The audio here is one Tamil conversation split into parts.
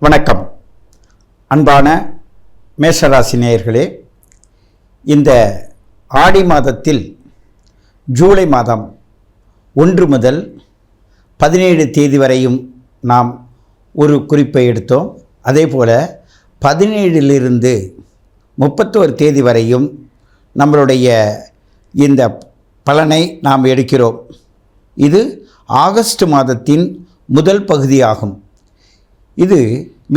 வணக்கம். அன்பான மேஷராசி நேயர்களே இந்த ஆடி மாதத்தில் ஜூலை மாதம் ஒன்று முதல் பதினேழு தேதி வரையும் நாம் ஒரு குறிப்பை எடுத்தோம். அதே போல் பதினேழிலிருந்து முப்பத்தோரு தேதி வரையும் நம்மளுடைய இந்த பலனை நாம் எடுக்கிறோம். இது ஆகஸ்ட் மாதத்தின் முதல் பகுதியாகும். இது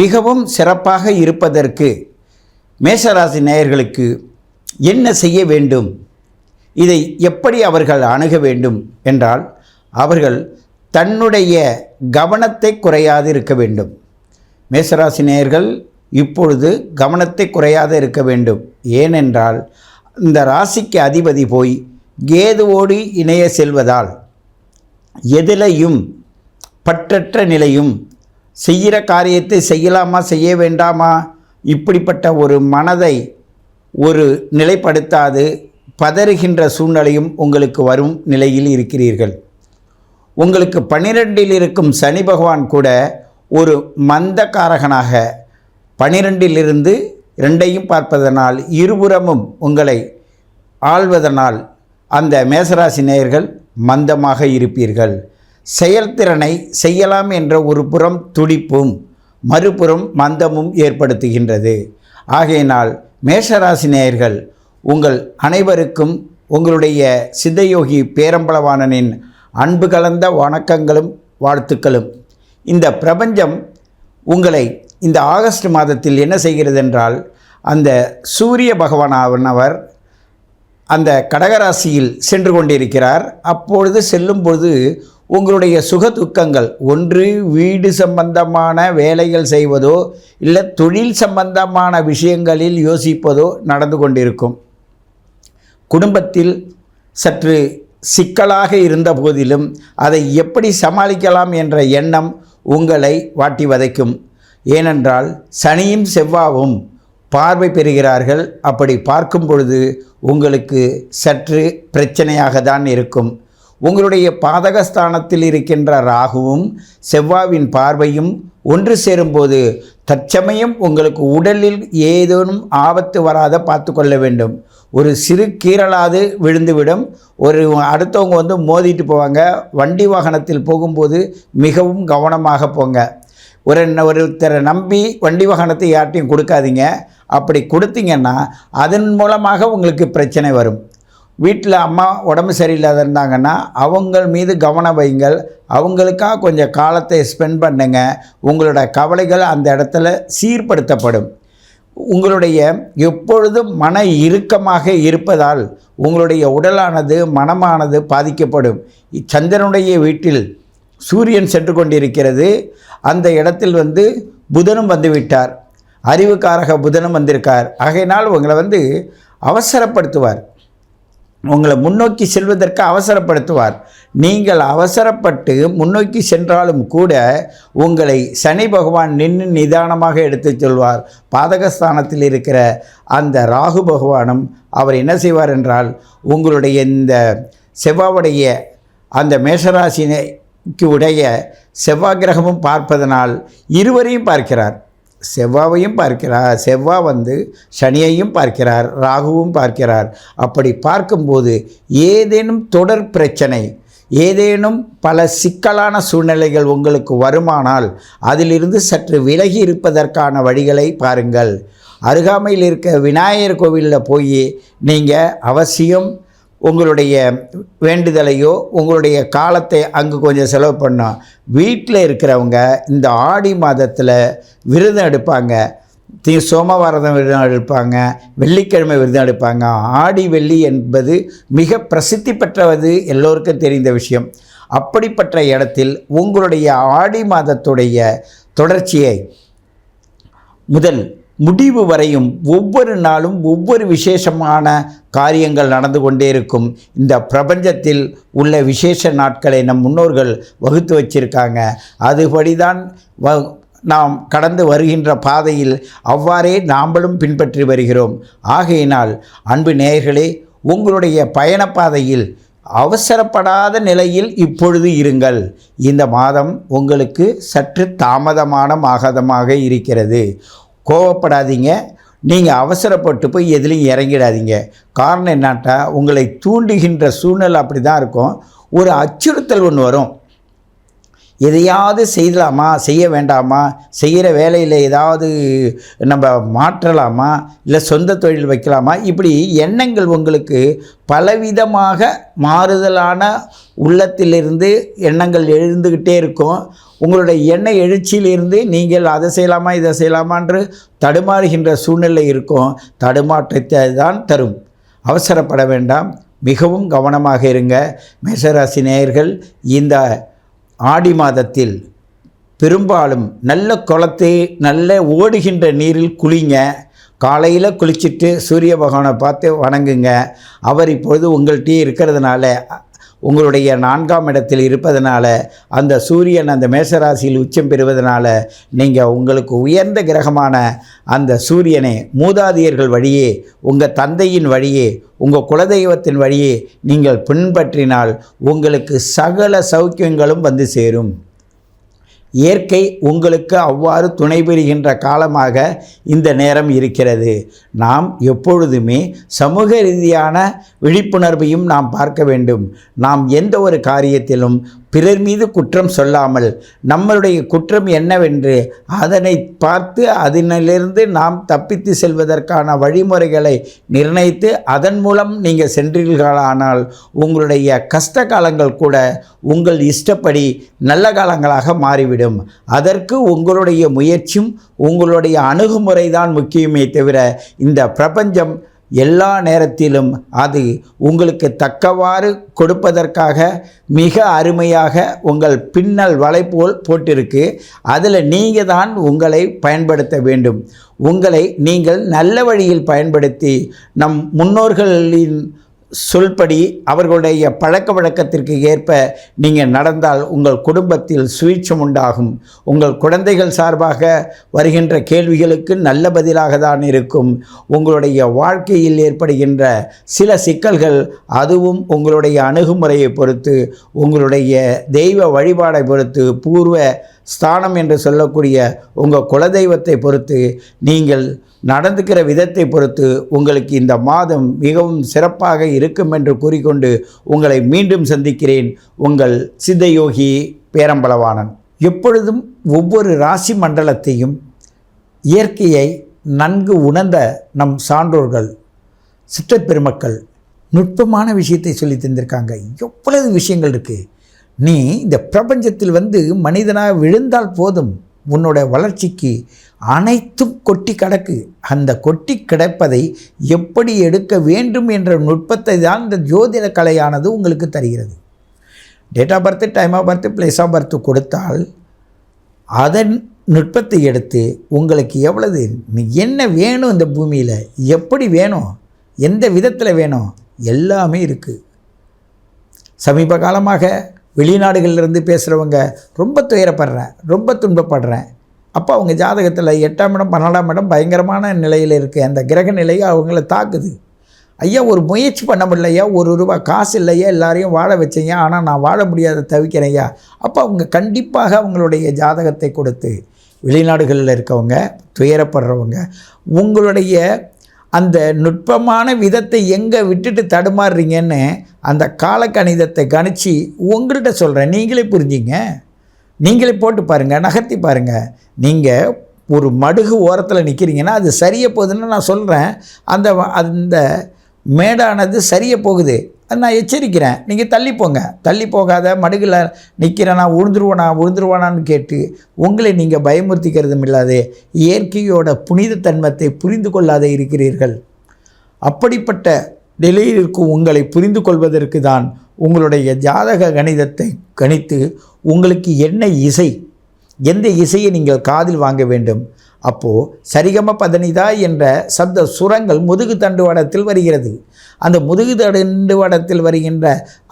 மிகவும் சிறப்பாக இருப்பதற்கு மேஷராசி நேயர்களுக்கு என்ன செய்ய வேண்டும்? இதை எப்படி அவர்கள் அணுக வேண்டும் என்றால் அவர்கள் தன்னுடைய கவனத்தை குறையாது இருக்க வேண்டும். மேசராசி நேயர்கள் இப்பொழுது கவனத்தை குறையாது இருக்க வேண்டும். ஏனென்றால் இந்த ராசிக்கு அதிபதி போய் கேதுவோடு இணைய செல்வதால் எதிலையும் பற்றற்ற நிலையும் செய்கிற காரியத்தை செய்யலாமா செய்ய வேண்டாமா? இப்படிப்பட்ட ஒரு மனதை ஒரு நிலைப்படுத்தாது பதறுகின்ற சூழ்நிலையும் உங்களுக்கு வரும் நிலையில் இருக்கிறீர்கள். உங்களுக்கு பன்னிரெண்டில் இருக்கும் சனி பகவான் கூட ஒரு மந்தகாரகனாக பனிரெண்டிலிருந்து ரெண்டையும் பார்ப்பதனால் இருபுறமும் உங்களை ஆள்வதனால் அந்த மேசராசி நேயர்கள் மந்தமாக இருப்பீர்கள். செயல்திறனை செய்யலாம் என்ற ஒரு புறம் துடிப்பும் மறுபுறம் மந்தமும் ஏற்படுத்துகின்றது. ஆகையினால் மேஷராசி நேயர்கள் உங்கள் அனைவருக்கும் உங்களுடைய சித்தயோகி பேரம்பளவாணனின் அன்பு கலந்த வணக்கங்களும் வாழ்த்துக்களும். இந்த பிரபஞ்சம் உங்களை இந்த ஆகஸ்ட் மாதத்தில் என்ன செய்கிறது என்றால் அந்த சூரிய பகவானவர் அந்த கடகராசியில் சென்று கொண்டிருக்கிறார். அப்பொழுது செல்லும்பொழுது உங்களுடைய சுக துக்கங்கள் ஒன்று வீடு சம்பந்தமான வேலைகள் செய்வதோ இல்லை தொழில் சம்பந்தமான விஷயங்களில் யோசிப்பதோ நடந்து கொண்டிருக்கும். குடும்பத்தில் சற்று சிக்கலாக இருந்த போதிலும் அதை எப்படி சமாளிக்கலாம் என்ற எண்ணம் உங்களை வாட்டி வதைக்கும். ஏனென்றால் சனியும் செவ்வாவும் பார்வை பெறுகிறார்கள். அப்படி பார்க்கும் பொழுது உங்களுக்கு சற்று பிரச்சனையாக தான் இருக்கும். உங்களுடைய பாதகஸ்தானத்தில் இருக்கின்ற ராகுவும் செவ்வாவின் பார்வையும் ஒன்று சேரும்போது தற்சமயம் உங்களுக்கு உடலில் ஏதேனும் ஆபத்து வராத பார்த்து கொள்ள வேண்டும். ஒரு சிறு கீறலாது விழுந்துவிடும். ஒரு அடுத்தவங்க வந்து மோதிட்டு போவாங்க. வண்டி வாகனத்தில் போகும்போது மிகவும் கவனமாக போங்க. ஒரு ஒருத்தரை நம்பி வண்டி வாகனத்தை யார்ட்டையும் கொடுக்காதீங்க. அப்படி கொடுத்தீங்கன்னா அதன் மூலமாக உங்களுக்கு பிரச்சனை வரும். வீட்டில் அம்மா உடம்பு சரியில்லாத இருந்தாங்கன்னா அவங்கள் மீது கவனம் வைங்கள். அவங்களுக்காக கொஞ்சம் காலத்தை ஸ்பெண்ட் பண்ணுங்க. உங்களோட கவலைகள் அந்த இடத்துல சீர்படுத்தப்படும். உங்களுடைய எப்பொழுதும் மன இறுக்கமாக இருப்பதால் உங்களுடைய உடலானது மனமானது பாதிக்கப்படும். சந்திரனுடைய வீட்டில் சூரியன் சென்று கொண்டிருக்கிறது. அந்த இடத்தில் வந்து புதனும் வந்துவிட்டார் அறிவுக்காரக புதனும் வந்திருக்கார். ஆகையினால் உங்களை வந்து அவசரப்படுத்துவார். உங்களை முன்னோக்கி செல்வதற்கு அவசரப்படுத்துவார். நீங்கள் அவசரப்பட்டு முன்னோக்கி சென்றாலும் கூட உங்களை சனி பகவான் நின்று நிதானமாக எடுத்துச் செல்வார். பாதகஸ்தானத்தில் இருக்கிற அந்த ராகு பகவானும் அவர் என்ன செய்வார் என்றால் உங்களுடைய இந்த செவ்வாவுடைய அந்த மேஷராசிக்கு உடைய செவ்வாய் கிரகமும் பார்ப்பதனால் இருவரையும் பார்க்கிறார். செவ்வாவையும் பார்க்கிறார். செவ்வா வந்து சனியையும் பார்க்கிறார் ராகுவும் பார்க்கிறார். அப்படி பார்க்கும்போது ஏதேனும் தொடர் பிரச்சனை ஏதேனும் பல சிக்கலான சூழ்நிலைகள் உங்களுக்கு வருமானால் அதிலிருந்து சற்று விலகி இருப்பதற்கான வழிகளை பாருங்கள். அருகாமையில் இருக்க விநாயகர் கோவிலில் போய் நீங்கள் அவசியம் உங்களுடைய வேண்டுதலையோ உங்களுடைய காலத்தை அங்கு கொஞ்சம் செலவு பண்ணோம் வீட்டில் இருக்கிறவங்க இந்த ஆடி மாதத்தில் விரதம் எடுப்பாங்க. தி சோமவாரதம் விரதம் எடுப்பாங்க. வெள்ளிக்கிழமை விரதம் எடுப்பாங்க. ஆடி வெள்ளி என்பது மிக பிரசித்தி பெற்றது எல்லோருக்கும் தெரிந்த விஷயம். அப்படிப்பட்ட இடத்தில் உங்களுடைய ஆடி மாதத்துடைய தொடர்ச்சியை முதல் முடிவு வரையும் ஒவ்வொரு நாளும் ஒவ்வொரு விசேஷமான காரியங்கள் நடந்து கொண்டே இருக்கும். இந்த பிரபஞ்சத்தில் உள்ள விசேஷ நாட்களை நம் முன்னோர்கள் வகுத்து வச்சிருக்காங்க. அதுபடிதான் வ நாம் கடந்து வருகின்ற பாதையில் அவ்வாறே நாம்பளும் பின்பற்றி வருகிறோம். ஆகையினால் அன்பு நேயர்களே உங்களுடைய பயணப்பாதையில் அவசரப்படாத நிலையில் இப்பொழுது இருங்கள். இந்த மாதம் உங்களுக்கு சற்று தாமதமான மாதமாக இருக்கிறது. கோவப்படாதீங்க. நீங்கள் அவசரப்பட்டு போய் எதுலேயும் இறங்கிடாதீங்க. காரணம் என்னாட்டா உங்களை தூண்டுகின்ற சூழ்நிலை அப்படி தான் இருக்கும். ஒரு அச்சுறுத்தல் ஒன்று வரும். எதையாவது செய்யலாமா? செய்ய வேண்டாமா? செய்கிற வேலையில் ஏதாவது நம்ம மாற்றலாமா? இல்லை சொந்த தொழில் வைக்கலாமா? இப்படி எண்ணங்கள் உங்களுக்கு பலவிதமாக மாறுதலான உள்ளத்திலிருந்து எண்ணங்கள் எழுந்துக்கிட்டே இருக்கும். உங்களுடைய எண்ண எழுச்சியிலிருந்து நீங்கள் அதை செய்யலாமா இதை செய்யலாமான்று தடுமாறுகின்ற சூழ்நிலை இருக்கும். தடுமாற்றத்தை தான் தரும். அவசரப்பட வேண்டாம். மிகவும் கவனமாக இருங்க. மேஷராசி நேயர்கள் இந்த ஆடி மாதத்தில் பெரும்பாலும் நல்ல குளத்தை நல்ல ஓடுகின்ற நீரில் குளிங்க காலையில் குளிச்சுட்டு சூரிய பகவானை பார்த்து வணங்குங்க. அவர் இப்பொழுது உங்கள்கிட்டயே இருக்கிறதுனால உங்களுடைய நான்காம் இடத்தில் இருப்பதனால அந்த சூரியன் அந்த மேசராசியில் உச்சம் பெறுவதனால நீங்கள் உங்களுக்கு உயர்ந்த கிரகமான அந்த சூரியனை மூதாதையர்கள் வழியே உங்கள் தந்தையின் வழியே உங்கள் குலதெய்வத்தின் வழியே நீங்கள் பின்பற்றினால் உங்களுக்கு சகல சௌக்கியங்களும் வந்து சேரும். இயற்கை உங்களுக்கு அவ்வாறு துணை புரிகின்ற காலமாக இந்த நேரம் இருக்கிறது. நாம் எப்பொழுதுமே சமூக ரீதியான விழிப்புணர்வையும் நாம் பார்க்க வேண்டும். நாம் எந்த ஒரு காரியத்திலும் பிறர் மீது குற்றம் சொல்லாமல் நம்மளுடைய குற்றம் என்னவென்று அதனை பார்த்து அதனிலிருந்து நாம் தப்பித்து செல்வதற்கான வழிமுறைகளை நிர்ணயித்து அதன் மூலம் நீங்கள் சென்றீர்களானால் உங்களுடைய கஷ்ட காலங்கள் கூட உங்கள் இஷ்டப்படி நல்ல காலங்களாக மாறிவிடும். அதற்கு உங்களுடைய முயற்சியும் உங்களுடைய அணுகுமுறை தான் முக்கியமே தவிர இந்த பிரபஞ்சம் எல்லா நேரத்திலும் அது உங்களுக்கு தக்கவாறு கொடுப்பதற்காக மிக அருமையாக உங்கள் பின்னல் வலை போல் போட்டிருக்கு. அதில் நீங்கள் தான் உங்களை பயன்படுத்த வேண்டும். உங்களை நீங்கள் நல்ல வழியில் பயன்படுத்தி நம் முன்னோர்களின் சொல்படி அவர்களுடைய பழக்க வழக்கத்திற்கு ஏற்ப நீங்கள் நடந்தால் உங்கள் குடும்பத்தில் சுயீட்சம் உண்டாகும். உங்கள் குழந்தைகள் சார்பாக வருகின்ற கேள்விகளுக்கு நல்ல பதிலாக தான் இருக்கும். உங்களுடைய வாழ்க்கையில் ஏற்படுகின்ற சில சிக்கல்கள் அதுவும் உங்களுடைய அணுகுமுறையை பொறுத்து உங்களுடைய தெய்வ வழிபாடை பொறுத்து பூர்வ ஸ்தானம் என்று சொல்லக்கூடிய உங்கள் குலதெய்வத்தை பொறுத்து நீங்கள் நடந்துக்கிற விதத்தை பொறுத்து உங்களுக்கு இந்த மாதம் மிகவும் சிறப்பாக இருக்கும் என்று கூறிக்கொண்டு உங்களை மீண்டும் சந்திக்கிறேன். உங்கள் சித்தயோகி பேரம்பலவாணன். எப்பொழுதும் ஒவ்வொரு ராசி மண்டலத்தையும் இயற்கையை நன்கு உணர்ந்த நம் சான்றோர்கள் சிற்றப்பெருமக்கள் நுட்பமான விஷயத்தை சொல்லி தந்திருக்காங்க. எவ்வளவு விஷயங்கள் இருக்குது நீ இந்த பிரபஞ்சத்தில் வந்து மனிதனாக விழுந்தால் போதும் உன்னோட வளர்ச்சிக்கு அனைத்தும் கொட்டி கிடக்கு. அந்த கொட்டி கிடப்பதை எப்படி எடுக்க வேண்டும் என்ற நுட்பத்தை தான் இந்த ஜோதிட கலையானது உங்களுக்கு தருகிறது. Date of birth time of birth place of birth கொடுத்தால் அதன் நுட்பத்தை எடுத்து உங்களுக்கு எவ்வளவு நீ என்ன வேணும் இந்த பூமியில்? எப்படி வேணும்? எந்த விதத்தில் வேணும்? எல்லாமே இருக்குது சமீப காலமாக வெளிநாடுகளிலிருந்து பேசுகிறவங்க ரொம்ப துயரப்படுறேன் ரொம்ப துன்பப்படுறேன். அப்போ அவங்க ஜாதகத்தில் எட்டாம் இடம் பன்னெண்டாம் இடம் பயங்கரமான நிலையில் இருக்குது அந்த கிரக நிலை அவங்கள தாக்குது. ஐயா ஒரு முயற்சி பண்ண முடியலையா ஒரு ரூபா காசு இல்லையா எல்லாரையும் வாழ வச்சீங்க ஆனால் நான் வாழ முடியாத தவிக்கிறேயா ஐயா. அப்போ அவங்க கண்டிப்பாக அவங்களுடைய ஜாதகத்தை கொடுத்து வெளிநாடுகளில் இருக்கவங்க துயரப்படுறவங்க உங்களுடைய அந்த நுட்பமான விதத்தை எங்கே விட்டுட்டு தடுமாறுறீங்கன்னு அந்த காலக்கணிதத்தை கணிச்சு உங்கள்கிட்ட சொல்கிறேன் நீங்களே புரிஞ்சிங்க. நீங்களே போட்டு பாருங்கள் நகர்த்தி பாருங்கள் நீங்கள் ஒரு மடுகு ஓரத்தில் நிற்கிறீங்கன்னா அது சரியாக போகுதுன்னு நான் சொல்கிறேன் அந்த அந்த மேடானது சரியாக போகுது. நான் எச்சரிக்கிறேன். நீங்கள் தள்ளி போங்க. தள்ளி போகாத மடுகில் நிற்கிறேனா உழுந்துருவானா உழுந்துருவானான்னு கேட்டு உங்களை நீங்கள் பயமுறுத்திக்கிறதும் இல்லாது இயற்கையோட புனிதத்தன்மத்தை புரிந்து கொள்ளாத இருக்கிறீர்கள். அப்படிப்பட்ட நிலையில் இருக்கும் உங்களை புரிந்து கொள்வதற்கு தான் உங்களுடைய ஜாதக கணிதத்தை கணித்து உங்களுக்கு என்ன இசை எந்த இசையை நீங்கள் காதில் வாங்க வேண்டும்? அப்போது சரிகம பதனிதா என்ற சப்த சுரங்கள் முதுகு தண்டுவடத்தில் வருகிறது. அந்த முதுகு தண்டுவடத்தில் வருகின்ற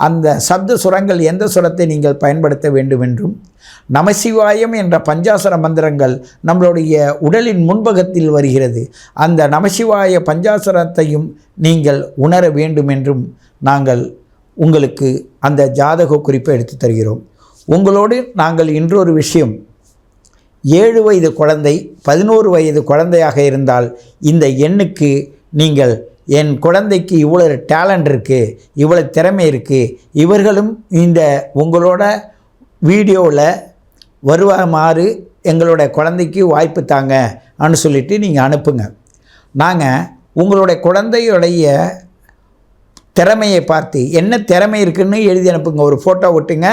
அந்த சப்த சுரங்கள் எந்த சுரத்தை நீங்கள் பயன்படுத்த வேண்டும் என்றும் நமசிவாயம் என்ற பஞ்சாசர மந்திரங்கள் நம்மளுடைய உடலின் முன்பகத்தில் வருகிறது. அந்த நமசிவாய பஞ்சாசரத்தையும் நீங்கள் உணர வேண்டும் என்றும் நாங்கள் உங்களுக்கு அந்த ஜாதக குறிப்பை எடுத்து தருகிறோம். உங்களோடு நாங்கள் இன்றொரு விஷயம் ஏழு வயது குழந்தை பதினோரு வயது குழந்தையாக இருந்தால் இந்த எண்ணுக்கு நீங்கள் என் குழந்தைக்கு இவ்வளோ டேலண்ட் இருக்குது இவ்வளோ திறமை இருக்குது இவர்களும் இந்த உங்களோட வீடியோவில் வருவாமாறு எங்களோட குழந்தைக்கு வாய்ப்பு தாங்க அனு சொல்லிட்டு நீங்கள் அனுப்புங்க. நாங்கள் உங்களுடைய குழந்தையுடைய திறமையை பார்த்து என்ன திறமை இருக்குன்னு எழுதி அனுப்புங்க ஒரு ஃபோட்டோ விட்டுங்க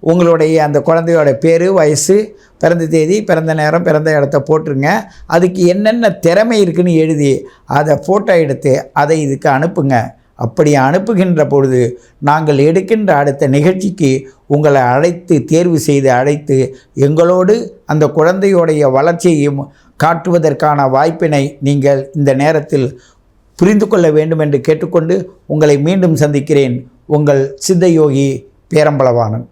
உங்களுடைய அந்த குழந்தையோட பேர் வயசு பிறந்த தேதி பிறந்த நேரம் பிறந்த இடத்த போட்டுருங்க. அதுக்கு என்னென்ன திறமை இருக்குன்னு எழுதி அதை ஃபோட்டோ எடுத்து அதை இதுக்கு அனுப்புங்க. அப்படி அனுப்புகின்ற பொழுது நாங்கள் எடுக்கின்ற அடுத்த நிகழ்ச்சிக்கு உங்களை அழைத்து தேர்வு செய்து அழைத்து எங்களோடு அந்த குழந்தையுடைய வளர்ச்சியையும் காட்டுவதற்கான வாய்ப்பினை நீங்கள் இந்த நேரத்தில் புரிந்து கொள்ள வேண்டும் என்று கேட்டுக்கொண்டு உங்களை மீண்டும் சந்திக்கிறேன். உங்கள் சித்தயோகி பேரம்பளவானன்